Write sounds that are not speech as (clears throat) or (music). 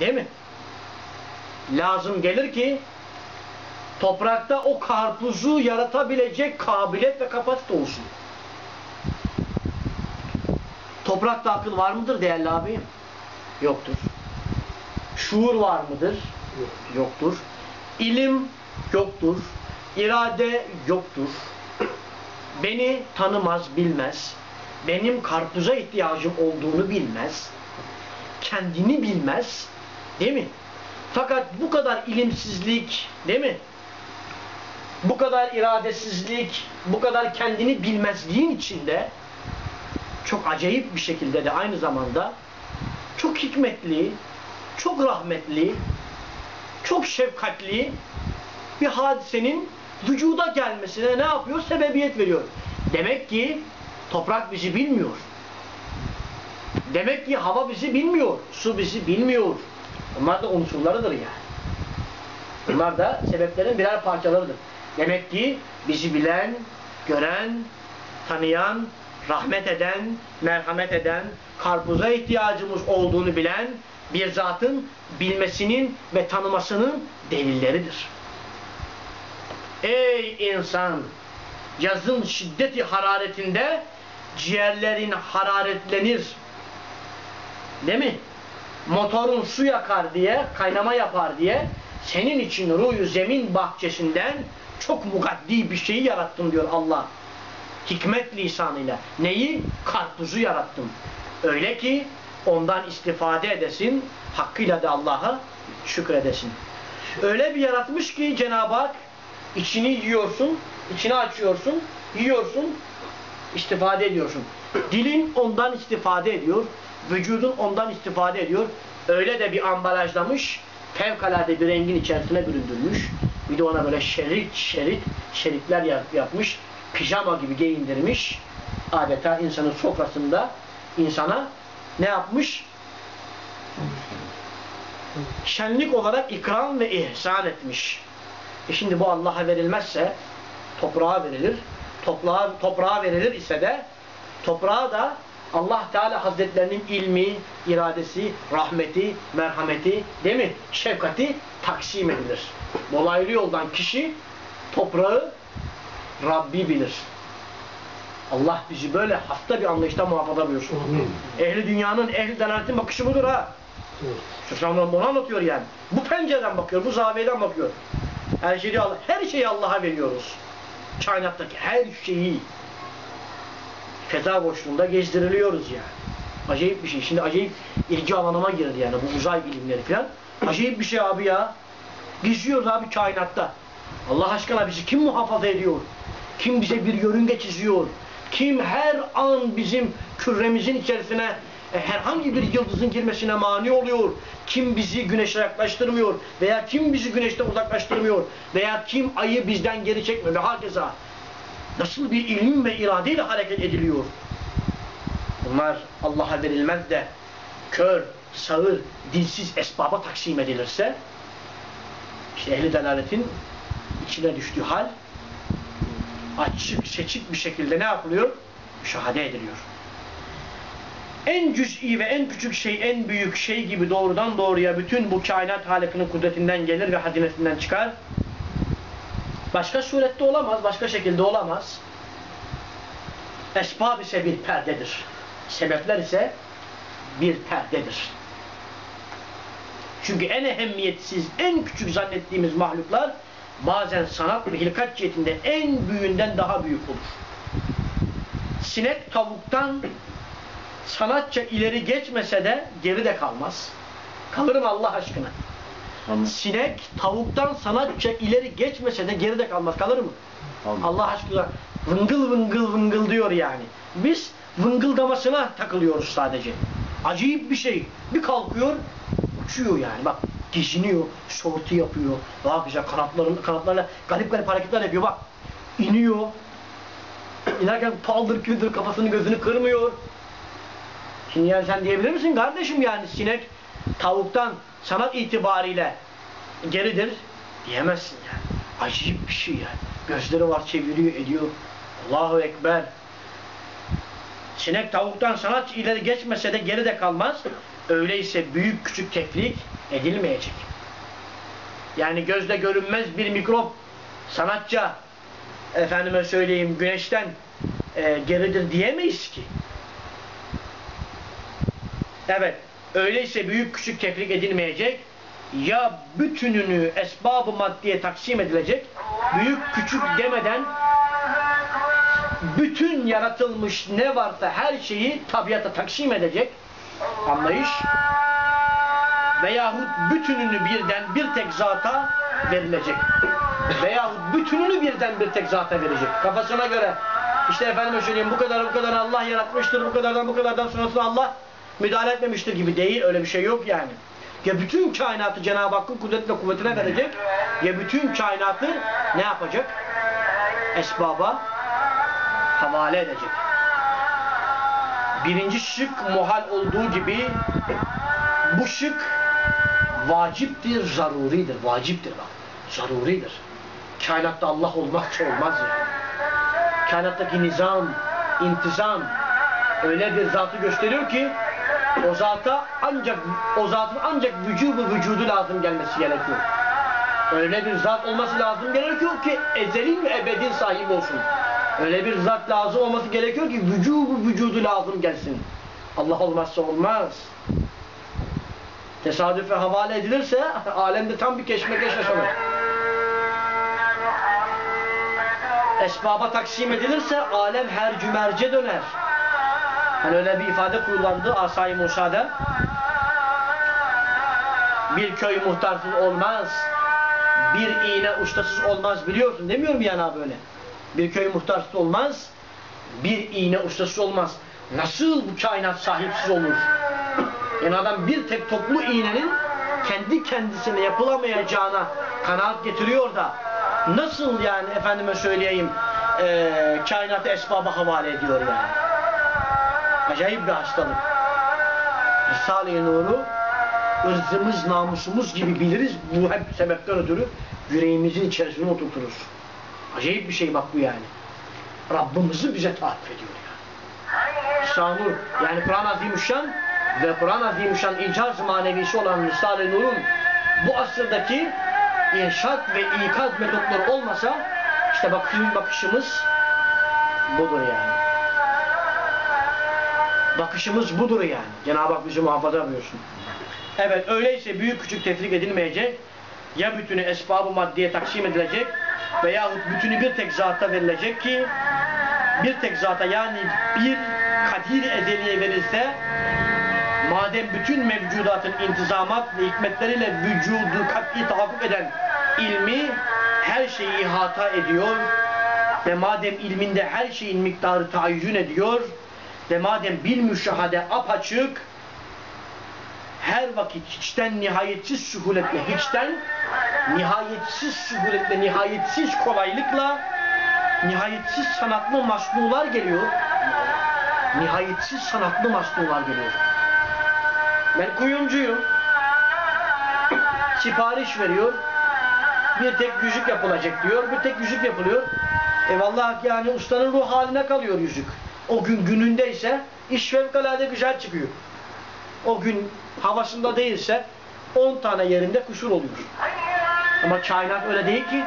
Değil mi? Lazım gelir ki toprakta o karpuzu yaratabilecek kabiliyet ve kapasite olsun. Toprakta akıl var mıdır değerli abim? Yoktur. Şuur var mıdır? Yoktur. İlim yoktur. İrade yoktur. Beni tanımaz, bilmez. Benim karpuza ihtiyacım olduğunu bilmez. Kendini bilmez. Değil mi? Fakat bu kadar ilimsizlik, değil mi? Bu kadar iradesizlik, bu kadar kendini bilmezliğin içinde çok acayip bir şekilde de aynı zamanda çok hikmetli, çok rahmetli, çok şefkatli bir hadisenin vücuda gelmesine ne yapıyor? Sebebiyet veriyor. Demek ki toprak bizi bilmiyor. Demek ki hava bizi bilmiyor. Su bizi bilmiyor. Bunlar da unsurlarıdır yani. Bunlar da sebeplerin birer parçalarıdır. Demek ki bizi bilen, gören, tanıyan, rahmet eden, merhamet eden, karpuza ihtiyacımız olduğunu bilen bir zatın bilmesinin ve tanımasının delilleridir. Ey insan! Yazın şiddeti hararetinde ciğerlerin hararetlenir. Değil mi? Motorun su yakar diye, kaynama yapar diye senin için ruyu zemin bahçesinden çok mugaddi bir şeyi yarattım diyor Allah. Hikmet lisanıyla. Neyi? Karpuzu yarattım. Öyle ki ondan istifade edesin, hakkıyla da Allah'a şükredesin. Öyle bir yaratmış ki Cenab-ı Hak içini yiyorsun, içini açıyorsun, yiyorsun, istifade ediyorsun. Dilin ondan istifade ediyor, vücudun ondan istifade ediyor. Öyle de bir ambalajlamış, fevkalade bir rengin içerisine büründürmüş. Bir de ona böyle şerit şerit şeritler yapmış. Pijama gibi giyindirmiş. Adeta insanın sofrasında insana ne yapmış? Şenlik olarak ikram ve ihsan etmiş. E şimdi bu Allah'a verilmezse toprağa verilir. Toprağa, toprağa verilir ise de toprağa da Allah Teala Hazretlerinin ilmi, iradesi, rahmeti, merhameti, değil mi? Şefkati taksim edilir. Dolaylı yoldan kişi toprağı Rabbi bilir. Allah bizi böyle hasta bir anlayışta muhafaza buyursun. Ehli dünyanın, ehli delaletin bakışı budur ha. Şu bunu anlatıyor yani. Bu pencereden bakıyor, bu zaviyeden bakıyor. Her şeyi her şeyi Allah'a veriyoruz. Kainattaki her şeyi feza boşluğunda gezdiriliyoruz yani. Acayip bir şey. Şimdi acayip ilgi alanıma girdi yani bu uzay bilimleri falan. Acayip bir şey abi ya. Geziyoruz abi kainatta. Allah aşkına bizi kim muhafaza ediyor? Kim bize bir yörünge çiziyor? Kim her an bizim küremizin içerisine e, herhangi bir yıldızın girmesine mani oluyor? Kim bizi güneşe yaklaştırmıyor? Veya kim bizi güneşten uzaklaştırmıyor? Veya kim ayı bizden geri çekmiyor? Ve hakeza nasıl bir ilim ve iradeyle hareket ediliyor? Bunlar Allah'a verilmez de kör, sağır, dilsiz esbaba taksim edilirse işte ehli delaletin içine düştüğü hal açık, seçik bir şekilde ne yapılıyor? Müşahede ediliyor. En cüz'i ve en küçük şey, en büyük şey gibi doğrudan doğruya bütün bu kainat halikinin kudretinden gelir ve hazinesinden çıkar. Başka surette olamaz, başka şekilde olamaz. Esbab ise bir perdedir. Sebepler ise bir perdedir. Çünkü en ehemmiyetsiz, en küçük zannettiğimiz mahluklar bazen sanat ve hilkat cihetinde en büyüğünden daha büyük olur. Sinek tavuktan sanatça ileri geçmese de geride kalmaz. Kalır mı Allah aşkına? Anladım. Sinek tavuktan sanatça ileri geçmese de geride kalmaz. Kalır mı? Anladım. Allah aşkına vıngıl vıngıl vıngıl diyor yani. Biz vıngıldamasına takılıyoruz sadece. Acayip bir şey. Bir kalkıyor, uçuyor yani. Bak geziniyor, sortu yapıyor. Daha güzel kanatların, kanatlarla garip garip hareketler yapıyor. Bak iniyor. İnerken paldır küldür kafasını gözünü kırmıyor. Şimdi yani sen diyebilir misin kardeşim yani sinek tavuktan sanat itibariyle geridir diyemezsin yani. Acayip bir şey yani. Gözleri var çeviriyor ediyor. Allahu Ekber. Sinek tavuktan sanat ileri geçmese de geride kalmaz. Öyleyse büyük küçük tefrik edilmeyecek. Yani gözle görünmez bir mikrop sanatça efendime söyleyeyim güneşten e, geridir diyemeyiz ki. Evet. Öyleyse büyük küçük tefrik edilmeyecek. Ya bütününü esbab-ı maddiye taksim edilecek. Büyük küçük demeden bütün yaratılmış ne varsa her şeyi tabiata taksim edecek anlayış veyahut bütününü birden bir tek zata verilecek. Veyahut bütününü birden bir tek zata verecek. Kafasına göre işte efendime söyleyeyim bu kadar bu kadar Allah yaratmıştır, bu kadardan bu kadardan sonrasını Allah müdahale etmemiştir gibi değil. Öyle bir şey yok yani. Ya bütün kainatı Cenab-ı Hakk'ın kudret ve kuvvetine verecek ya bütün kainatı ne yapacak? Esbaba havale edecek. Birinci şık muhal olduğu gibi bu şık vaciptir, zaruridir. Vaciptir bak. Zaruridir. Kainatta Allah olmazsa olmaz yani. Kainattaki nizam, intizam öyle bir zatı gösteriyor ki o zata ancak o zatın ancak vücubu vücudu lazım gelmesi gerekiyor. Öyle bir zat olması lazım gerekiyor ki ezelin ve ebedin sahibi olsun. Öyle bir zat lazım olması gerekiyor ki vücubu vücudu lazım gelsin. Allah olmazsa olmaz. Tesadüfe havale edilirse (laughs) alemde tam bir keşmekeş yaşanır. Esbaba taksim edilirse alem her cümerce döner. Hani öyle bir ifade kullandı Asay Musa'da. Bir köy muhtarsız olmaz. Bir iğne ustasız olmaz biliyorsun demiyorum yani abi öyle. Bir köy muhtarsız olmaz. Bir iğne ustasız olmaz. Nasıl bu kainat sahipsiz olur? (clears throat) Yani adam bir tek toplu iğnenin kendi kendisine yapılamayacağına kanaat getiriyor da nasıl yani efendime söyleyeyim e, kainatı esbaba havale ediyor yani. Acayip bir hastalık. Risale-i Nur'u ırzımız, namusumuz gibi biliriz. Bu hep sebepten ötürü yüreğimizin içerisine oturturuz. Acayip bir şey bak bu yani. Rabbimizi bize tarif ediyor yani. Risale-i Nur yani Kur'an-ı Azimüşşan ve Kur'an-ı Azimüşşan icaz manevisi olan Risale-i Nur'un bu asırdaki irşat ve ikaz metotları olmasa işte bakış, bakışımız budur yani. Bakışımız budur yani. Cenab-ı Hak bizi muhafaza buyursun. Evet öyleyse büyük küçük tefrik edilmeyecek. Ya bütünü esbab-ı maddeye taksim edilecek veyahut bütünü bir tek zata verilecek ki bir tek zata yani bir kadir ezeliye verilse madem bütün mevcudatın intizamat ve hikmetleriyle vücudu kat'i tahakkuk eden ilmi her şeyi ihata ediyor ve madem ilminde her şeyin miktarı tahayyün ediyor ve madem bil müşahade apaçık her vakit hiçten nihayetsiz suhuletle hiçten nihayetsiz suhuletle nihayetsiz kolaylıkla nihayetsiz sanatlı masnular geliyor. Nihayetsiz sanatlı masnular geliyor. Ben kuyumcuyum. Sipariş veriyor. Bir tek yüzük yapılacak diyor bir tek yüzük yapılıyor. E vallahi yani ustanın ruh haline kalıyor yüzük o gün günündeyse iş fevkalade güzel çıkıyor. O gün havasında değilse 10 tane yerinde kusur oluyor. Ama kainat öyle değil ki